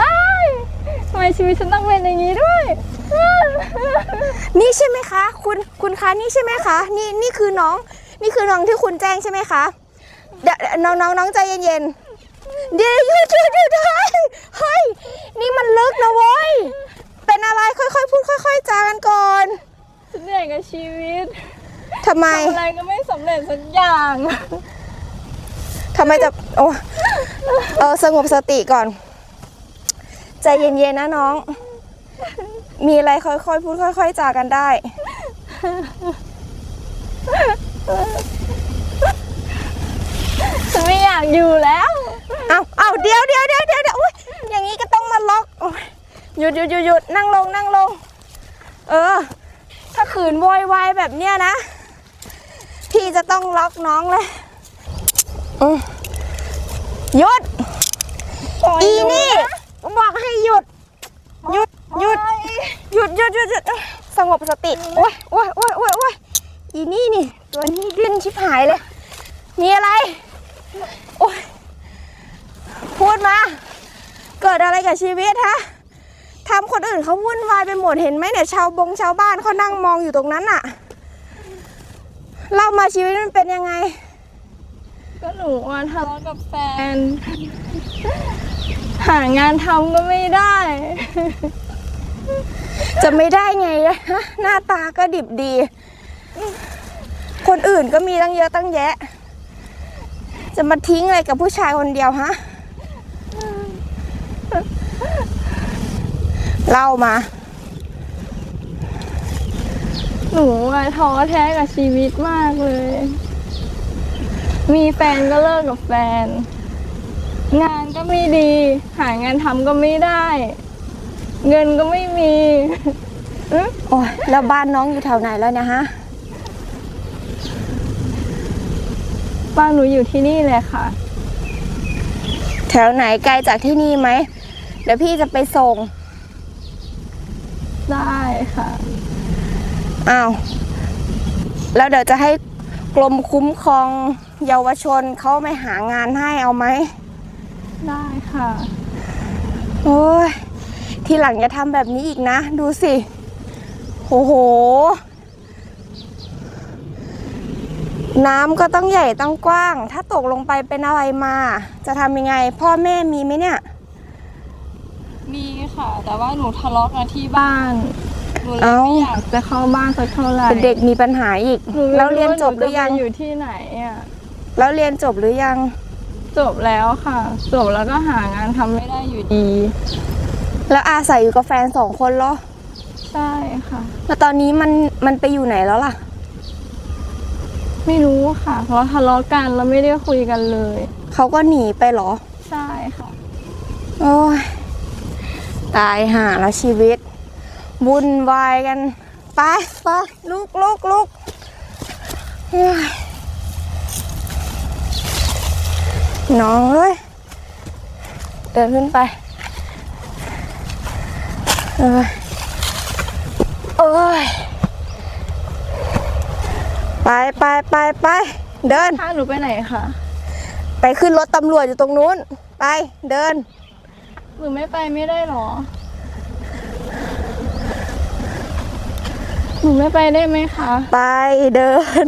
อ้ายทำไมชีวิตฉันต้องเป็นอย่างนี้ด้วยนี่ใช่ไหมคะ คุณคุณคะนี่ใช่ไหมคะ นี่นี่คือน้อง นี่คือน้องที่คุณแจ้งใช่ไหมคะเดี๋ยวน้องน้องน้องใจเย็นๆเดี๋ยวหยุดหยุดหยุดเฮ้ยเฮ้ยนี่มันลึกนะเว้ยเป็นอะไรค่อยๆพูดค่อย ๆจากันก่อนฉันเหนื่อยกับชีวิตทำไมทำอะไรก็ไม่สำเร็จสักอย่างทำไมจะโอ้ เออสงบสติก่อน ใจเย็นๆนะน้อง มีอะไรค่อยๆพูดค่อย ๆจากันได้ ฉันไม่อยากอยู่แล้ว เอาเอาเดี๋ยวเดี๋ยวเดี๋ยวเดี๋ยวเดี๋ยวอุ๊ยอย่างนี้ก็ต้องมาล็อกโอ๊ยหยุดหยุดหยุดหยุดนั่งลงนั่งลง เออ ถ้าขืนโวยวายแบบเนี้ยนะ พี่จะต้องล็อกน้องเลยอืม หยุด อีนี่บอกให้หยุด หยุดหยุดหยุดหยุดหยุดหยุดสงบสติโอ้ยโอ้ยโอ้ยโอ้ยโอ้ยอีนี่นี่ ตัวนี้ดิ้นชิบหายเลย มีอะไร โอ้ยพูดมา เกิดอะไรกับชีวิตฮะทำคนอื่นเขาวุ่นวายไปหมดเห็นไหมเนี่ยชาวบงชาวบ้านเขานั่งมองอยู่ตรงนั้นอะเล่ามาชีวิตมันเป็นยังไง ก็หนูว่าทะเลาะกับแฟน หางานทำก็ไม่ได้ จะไม่ได้ไงฮะหน้าตาก็ดิบดี คนอื่นก็มีตั้งเยอะตั้งแยะ จะมาทิ้งอะไรกับผู้ชายคนเดียวฮะเล่ามา หนูอะท้อแท้กับชีวิตมากเลย มีแฟนก็เลิกกับแฟน งานก็ไม่ดี หางานทำก็ไม่ได้ เงินก็ไม่มีโอ้ยแล้วบ้านน้องอยู่แถวไหนแล้วเนี่ยฮะ บ้านหนูอยู่ที่นี่เลยค่ะ แถวไหนไกลจากที่นี่ไหม เดี๋ยวพี่จะไปส่ง ได้ค่ะ อ้าว แล้วเดี๋ยวจะให้ กรมคุ้มครองเยาวชนเขาไม่หางานให้เอาไหม ได้ค่ะ โอ้ย ทีหลังอย่าทำแบบนี้อีกนะ ดูสิ โอ้โห น้ำก็ต้องใหญ่ต้องกว้าง ถ้าตกลงไปเป็นอะไรมา จะทำยังไง พ่อแม่มีไหมเนี่ย มีค่ะ แต่ว่าหนูทะเลาะกันที่บ้านหนู เลยเอ้าไม่อยากจะเข้าบ้านสักเท่าไหร่เป็นเด็กมีปัญหาอีกหนูไม่แล้วเรียนจบหว่ารือยังนูจะไปอยู่ที่ไหนอะ แล้วเรียนจบหรือยัง จบแล้วค่ะ จบแล้วก็หางานทำไม่ได้อยู่ดี แล้วอาศัยอยู่กับแฟนสองคนเหรอ ใช่ค่ะ แล้วตอนนี้มันมันไปอยู่ไหนแล้วล่ะ ไม่รู้ค่ะ เพราะทะเลาะกันแล้วไม่ได้คุยกันเลย เขาก็หนีไปเหรอ ใช่ค่ะ โอ้ยตายห่าแล้วชีวิต วุ่นวายกันไปไปลุกลุกลุกเฮ้ยน้องเอ้ยเดินขึ้นไปเอ้ยโอ้ยไปไปไปไปเดินถ้าหนูไปไหนคะไปขึ้นรถตำรวจอยู่ตรงนู้น ไปเดินหนูไม่ไปไม่ได้หรอ หนูไม่ไปได้ไหมคะ ไปเดิน